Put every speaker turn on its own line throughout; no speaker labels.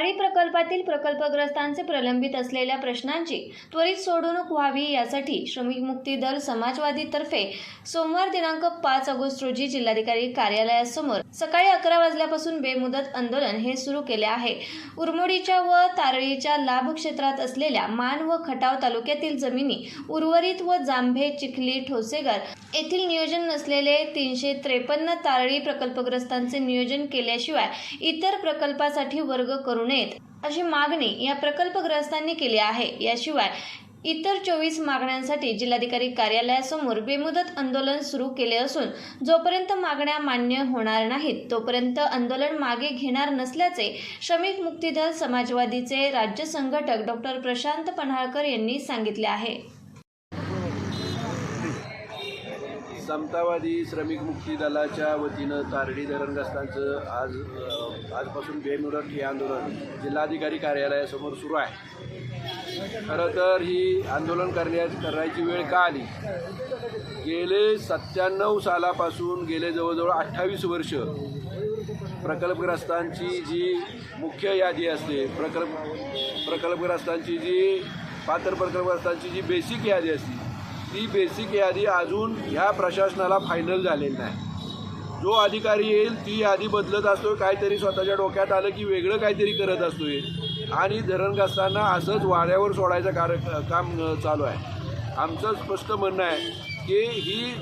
तारळी प्रकल्पातील प्रकल्पग्रस्तांचे प्रलंबित असलेल्या प्रश्नांची त्वरित सोडवणूक व्हावी यासाठी श्रमिक मुक्ती दल समाजवादीतर्फे सोमवार दिनांक पाच ऑगस्ट रोजी जिल्हाधिकारी कार्यालयासमोर सकाळी अकरा वाजल्यापासून बेमुदत आंदोलन हे सुरू केले आहे. उरमोडीच्या व तारळीच्या लाभ क्षेत्रात असलेल्या मान व खटाव तालुक्यातील जमिनी उर्वरित व जांभे चिखली ठोसेगर येथील नियोजन नसलेले तीनशे त्रेपन्न तारळी प्रकल्पग्रस्तांचे नियोजन केल्याशिवाय इतर प्रकल्पासाठी वर्ग करू नयेत अशी मागणी या प्रकल्पग्रस्तांनी केली आहे. याशिवाय इतर चोवीस मागण्यांसाठी जिल्हाधिकारी कार्यालयासमोर बेमुदत आंदोलन सुरू केले असून जोपर्यंत मागण्या मान्य होणार नाहीत तोपर्यंत आंदोलन मागे घेणार नसल्याचे श्रमिक मुक्ती दल समाजवादीचे राज्य संघटक डॉक्टर प्रशांत पन्हाळकर यांनी सांगितले आहे.
समतावादी श्रमिक मुक्ती दलाच्या वतीनं तारडी धरणग्रस्तांचं आज आजपासून बेमुदत हे आंदोलन जिल्हाधिकारी कार्यालयासमोर सुरू आहे. खरं तर ही आंदोलन करण्या करायची वेळ का आली? गेले सत्त्याण्णव सालापासून गेले जवळजवळ अठ्ठावीस वर्ष प्रकल्पग्रस्तांची जी मुख्य यादी असते प्रकल्प प्रकल्पग्रस्तांची जी पात्र प्रकल्पग्रस्तांची जी बेसिक यादी असते ती बेसिक यादी अजून ह्या प्रशासनाला फायनल झालेली नाही. जो अधिकारी येईल ती यादी बदलत असतो काहीतरी स्वतःच्या डोक्यात आलं की वेगळं काहीतरी करत असतोय. आणि धरणग्रस्तांना असंच वाऱ्यावर सोडायचं कार्य काम चालू आहे. आमचं स्पष्ट म्हणणं आहे की ही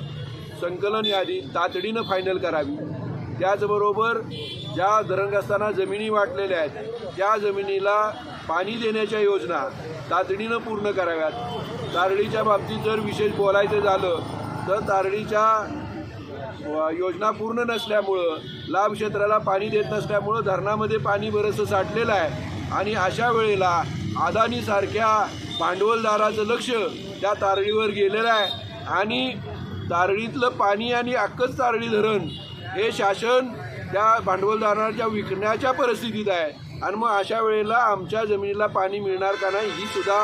संकलन यादी तातडीनं फायनल करावी. त्याचबरोबर ज्या धरणग्रस्तांना जमिनी वाटलेल्या आहेत त्या जमिनीला पाणी देण्याच्या योजना तातडीनं पूर्ण कराव्यात. तारडीच्या बाबतीत जर विशेष बोलायचं झालं तर तारडीच्या योजना पूर्ण नसल्यामुळं लाभ क्षेत्राला पाणी देत नसल्यामुळं धरणामध्ये पाणी बरंचसं साठलेलं आहे. आणि अशा वेळेला अदानीसारख्या भांडवलदाराचं लक्ष त्या तारळीवर गेलेलं आहे. आणि तारळीतलं पाणी आणि अक्कच तारळी धरण हे शासन त्या भांडवलदाराच्या विकण्याच्या परिस्थितीत आहे. आणि मग अशा वेळेला आमच्या जमिनीला पाणी मिळणार का नाही ही सुद्धा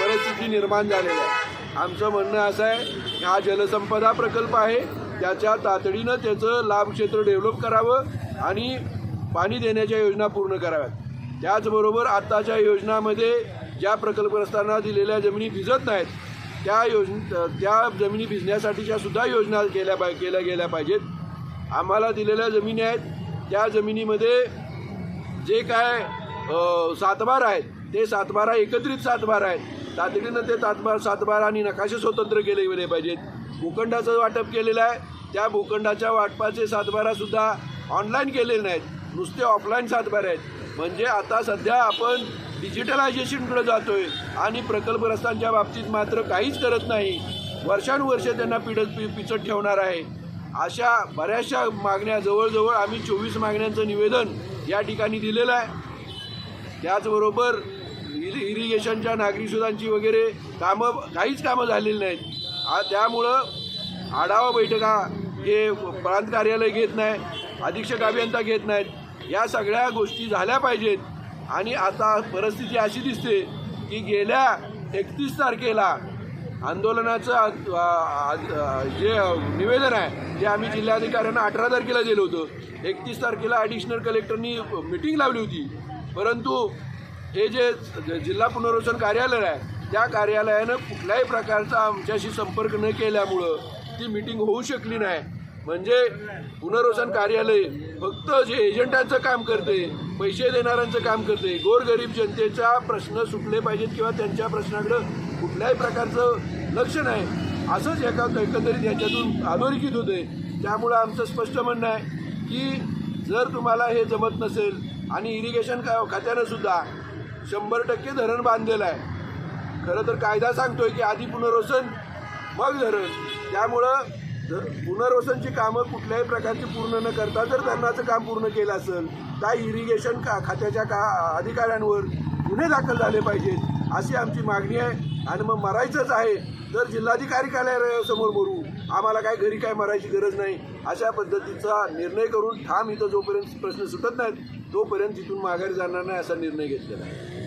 परिस्थिती निर्माण झालेली आहे. आमचं म्हणणं असं आहे की हा जलसंपदा प्रकल्प आहे. त्याच्या तातडीनं त्याचं लाभ क्षेत्र डेव्हलप करावं आणि पाणी देण्याच्या योजना पूर्ण कराव्यात. त्याचबरोबर आत्ताच्या योजनामध्ये ज्या प्रकल्पग्रस्तांना दिलेल्या जमिनी भिजत नाहीत त्या योज त्या जमिनी भिजण्यासाठीच्या सुद्धा योजना केल्या पाय केल्या गेल्या पाहिजेत. आम्हाला दिलेल्या जमिनी आहेत त्या जमिनीमध्ये जे काय सातबार आहेत ते सातबारा एकत्रित सातबारा आहेत. तातडीनं ते तातबार सातबारा आणि नकाशे स्वतंत्र केले गेले पाहिजेत. भूखंडाचं वाटप केलेलं आहे. त्या भूखंडाच्या वाटपाचे सातबारासुद्धा ऑनलाईन केलेले नाहीत. नुसते ऑफलाईन सातबार आहेत. म्हणजे आता सध्या आपण डिजिटलायझेशनकडे आहे आणि प्रकल्पग्रस्तांच्या बाबतीत मात्र काहीच करत नाही. वर्षानुवर्ष त्यांना पिढत पि पिचट ठेवणार आहे. अशा बऱ्याचशा मागण्या जवळजवळ आम्ही चोवीस मागण्यांचं निवेदन या ठिकाणी दिलेलं आहे. त्याचबरोबर इरि इरिगेशनच्या नागरी सुधांची वगैरे कामं काहीच कामं झालेली नाहीत. आ त्यामुळं आढावा बैठका हे प्रांत कार्यालय घेत नाही अधीक्षक अभियंता घेत नाहीत. या सगळ्या गोष्टी झाल्या पाहिजेत. आणि आता परिस्थिती अशी दिसते की गेल्या एकतीस तारखेला आंदोलनाचं जे निवेदन आहे ते आम्ही जिल्हाधिकाऱ्यांना अठरा तारखेला दिलं होतं. एकतीस तारखेला ॲडिशनल कलेक्टरनी मिटिंग लावली होती. परंतु हे जे जिल्हा पुनर्वसन कार्यालय आहे त्या कार्यालयानं कुठल्याही प्रकारचा आमच्याशी संपर्क न केल्यामुळं ती मिटिंग होऊ शकली नाही. म्हणजे पुनर्वसन कार्यालय फक्त जे एजंटांचं काम करते पैसे देणाऱ्यांचं काम करते गोरगरीब जनतेचा प्रश्न सुटले पाहिजेत किंवा त्यांच्या प्रश्नाकडं कुठल्याही प्रकारचं लक्ष नाही असंच एका एकंदरीत याच्यातून अधोरेखित होते त्यामुळं आमचं स्पष्ट म्हणणं आहे की जर तुम्हाला हे जमत नसेल आणि इरिगेशन का खात्यानं सुद्धा शंभर टक्के धरण बांधलेलं आहे. खरं तर कायदा सांगतोय की आधी पुनर्वसन मग धरण. त्यामुळं पुनर्वसनची कामं कुठल्याही प्रकारची पूर्ण न करता जर धरणाचं काम पूर्ण केलं असेल त्या इरिगेशन का खात्याच्या का अधिकाऱ्यांवर गुन्हे दाखल झाले पाहिजेत अशी आमची मागणी आहे. आणि मग मरायचंच आहे. तर जिल्हाधिकारी कार्यालयासमोर मरू आम्हाला काय घरी काय मरायची गरज नाही अशा पद्धतीचा निर्णय करून ठाम इथं जोपर्यंत प्रश्न सुटत नाहीत तोपर्यंत तिथून माघारी जाणार नाही असा निर्णय घेतलेला आहे.